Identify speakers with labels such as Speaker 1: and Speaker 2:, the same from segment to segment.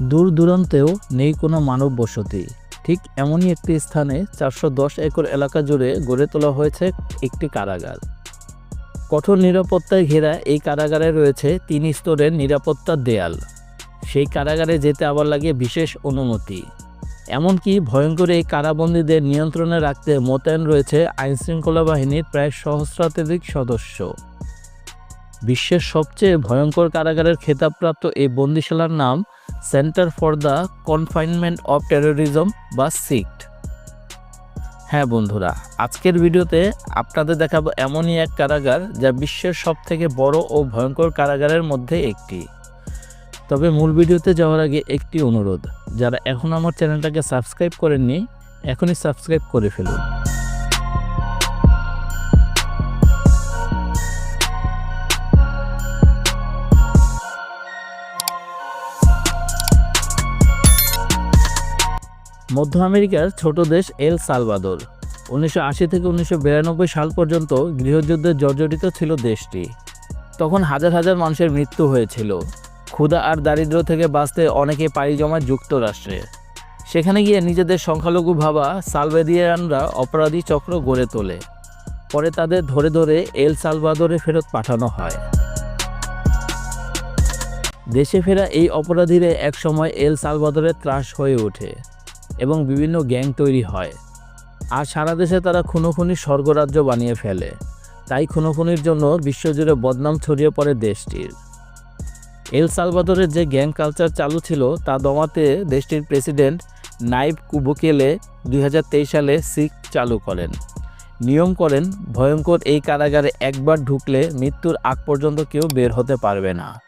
Speaker 1: দূর দূরান্তেও নেই কোনো মানব বসতি ঠিক এমনই একটি স্থানে চারশো দশ একর এলাকা জুড়ে গড়ে তোলা হয়েছে একটি কারাগার। কঠোর নিরাপত্তায় ঘেরা এই কারাগারে রয়েছে তিন স্তরের নিরাপত্তার দেয়াল। সেই কারাগারে যেতে আবার লাগে বিশেষ অনুমতি। এমনকি ভয়ঙ্কর এই কারাবন্দীদের নিয়ন্ত্রণে রাখতে মোতায়েন রয়েছে আইনশৃঙ্খলা বাহিনীর প্রায় সহস্রাধিক সদস্য। বিশ্বের সবচেয়ে ভয়ঙ্কর কারাগারের খেতাবপ্রাপ্ত এই বন্দিশালার নাম center for the confinement of terrorism বা সিক্ট হ্যাঁ বন্ধুরা, আজকের ভিডিওতে আপনাদের দেখাবো এমনই এক কারাগার যা বিশ্বের সব থেকে বড় ও ভয়ঙ্কর কারাগারের মধ্যে একটি। তবে মূল ভিডিওতে যাওয়ার আগে একটি অনুরোধ, যারা এখন আমার চ্যানেলটাকে সাবস্ক্রাইব করেননি, এখনই সাবস্ক্রাইব করে ফেলুন। মধ্য আমেরিকার ছোট দেশ এল সালভাদোর। উনিশশো আশি থেকে উনিশশো বিরানব্বই সাল পর্যন্ত গৃহযুদ্ধে জর্জরিত ছিল দেশটি। তখন হাজার হাজার মানুষের মৃত্যু হয়েছিল। ক্ষুধা আর দারিদ্র্য থেকে বাঁচতে অনেকে পাড়ি জমায় যুক্তরাষ্ট্রে। সেখানে গিয়ে নিজেদের সংখ্যালঘু ভাবা সালভেদিয়ানরা অপরাধী চক্র গড়ে তোলে। পরে তাদের ধরে ধরে এল সালভাদোরে ফেরত পাঠানো হয়। দেশে ফেরা এই অপরাধীরা একসময় এল সালভাদোরে ত্রাস হয়ে ওঠে। এবং বিভিন্ন গ্যাং তৈরি হয়। আর সারা দেশে তারা খুনোখুনি স্বর্গরাজ্য বানিয়ে ফেলে। তাই খুনোখুনির জন্য বিশ্বজুড়ে বদনাম ছড়িয়ে পড়ে দেশটির। এল সালভাদরের যে গ্যাং কালচার চালু ছিল, তা দমাতে দেশটির প্রেসিডেন্ট নাইব কুবুকেলে দুই হাজার তেইশ সালে সিক চালু করেন। নিয়ম করেন, ভয়ঙ্কর এই কারাগারে একবার ঢুকলে মৃত্যুর আগ পর্যন্ত কেউ বের হতে পারবে না।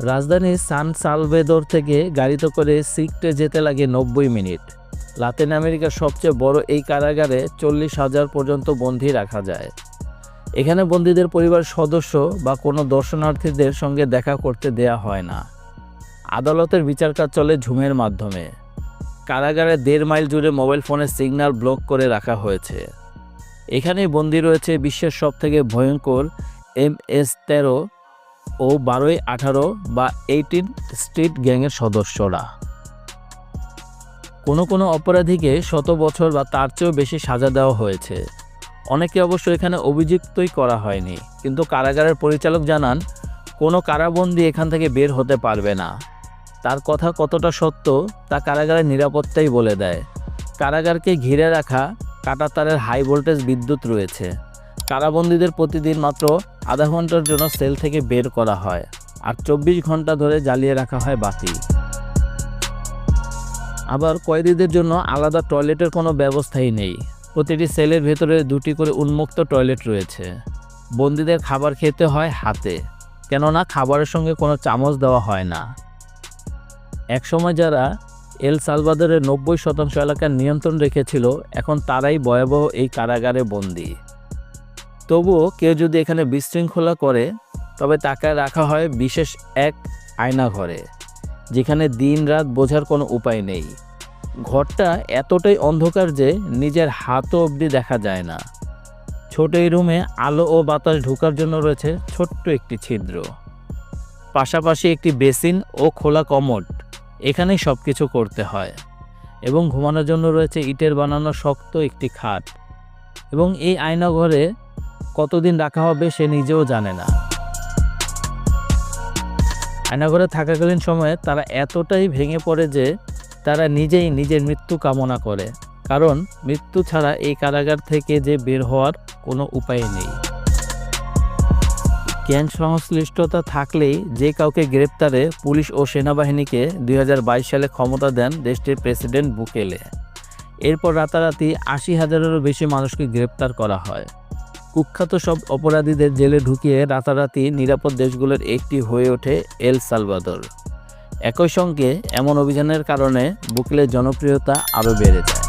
Speaker 1: রাজধানী সান সালভেদর থেকে গাড়িতে করে সিকটে যেতে লাগে নব্বই মিনিট। লাতিন আমেরিকার সবচেয়ে বড় এই কারাগারে চল্লিশ হাজার পর্যন্ত বন্দী রাখা যায়। এখানে বন্দীদের পরিবার সদস্য বা কোনো দর্শনার্থীদের সঙ্গে দেখা করতে দেয়া হয় না। আদালতের বিচার কাজ চলে ঝুমের মাধ্যমে। কারাগারে দেড় মাইল জুড়ে মোবাইল ফোনের সিগন্যাল ব্লক করে রাখা হয়েছে। এখানেই বন্দী রয়েছে বিশ্বের সবথেকে ভয়ঙ্কর এম এস তেরো ও বারোই আঠারো বা এইটিন স্ট্রিট গ্যাংয়ের সদস্যরা। কোনো কোনো অপরাধীকে শত বছর বা তার চেয়েও বেশি সাজা দেওয়া হয়েছে। অনেকে অবশ্য এখানে অভিযুক্তই করা হয়নি, কিন্তু কারাগারের পরিচালক জানান, কোনো কারাবন্দী এখান থেকে বের হতে পারবে না। তার কথা কতটা সত্য, তা কারাগারের নিরাপত্তাই বলে দেয়। কারাগারকে ঘিরে রাখা কাটাতারের হাই ভোল্টেজ বিদ্যুৎ রয়েছে। কারাবন্দীদের প্রতিদিন মাত্র আধা ঘণ্টার জন্য সেল থেকে বের করা হয় আর চব্বিশ ঘণ্টা ধরে জ্বালিয়ে রাখা হয় বাতি। আবার কয়েদিদের জন্য আলাদা টয়লেটের কোনো ব্যবস্থাই নেই। প্রতিটি সেলের ভেতরে দুটি করে উন্মুক্ত টয়লেট রয়েছে। বন্দীদের খাবার খেতে হয় হাতে, কেননা খাবারের সঙ্গে কোনো চামচ দেওয়া হয় না। একসময় যারা এল সালভাদরের নব্বই শতাংশ এলাকার নিয়ন্ত্রণ রেখেছিল, এখন তারাই ভয়াবহ এই কারাগারে বন্দী। তবুও কেউ যদি এখানে বিশৃঙ্খলা করে, তবে তাকে রাখা হয় বিশেষ এক আয়না ঘরে, যেখানে দিন রাত বোঝার কোনো উপায় নেই। ঘরটা এতটাই অন্ধকার যে নিজের হাতও অবধি দেখা যায় না। ছোট এই রুমে আলো ও বাতাস ঢোকার জন্য রয়েছে ছোট্ট একটি ছিদ্র। পাশাপাশি একটি বেসিন ও খোলা কমট এখানেই সব কিছু করতে হয় এবং ঘুমানোর জন্য রয়েছে ইটের বানানো শক্ত একটি খাট। এবং এই আয়না ঘরে কতদিন রাখা হবে সে নিজেও জানে না। আয়নাঘরে থাকাকালীন সময়ে তারা এতটাই ভেঙে পড়ে যে তারা নিজেই নিজের মৃত্যু কামনা করে, কারণ মৃত্যু ছাড়া এই কারাগার থেকে যে বের হওয়ার কোনো উপায় নেই। জ্ঞান সংশ্লিষ্টতা থাকলেই যে কাউকে গ্রেপ্তারে পুলিশ ও সেনাবাহিনীকে দুই হাজার বাইশ সালে ক্ষমতা দেন দেশটির প্রেসিডেন্ট বুকেলে। এরপর রাতারাতি আশি হাজারেরও বেশি মানুষকে গ্রেপ্তার করা হয়। কুখ্যাত সব অপরাধীদের জেলে ঢুকিয়ে রাতারাতি নিরাপদ দেশগুলোর একটি হয়ে ওঠে এল সালভাদর। একই সঙ্গে এমন অভিযানের কারণে বুকলের জনপ্রিয়তা আরও বেড়ে যায়।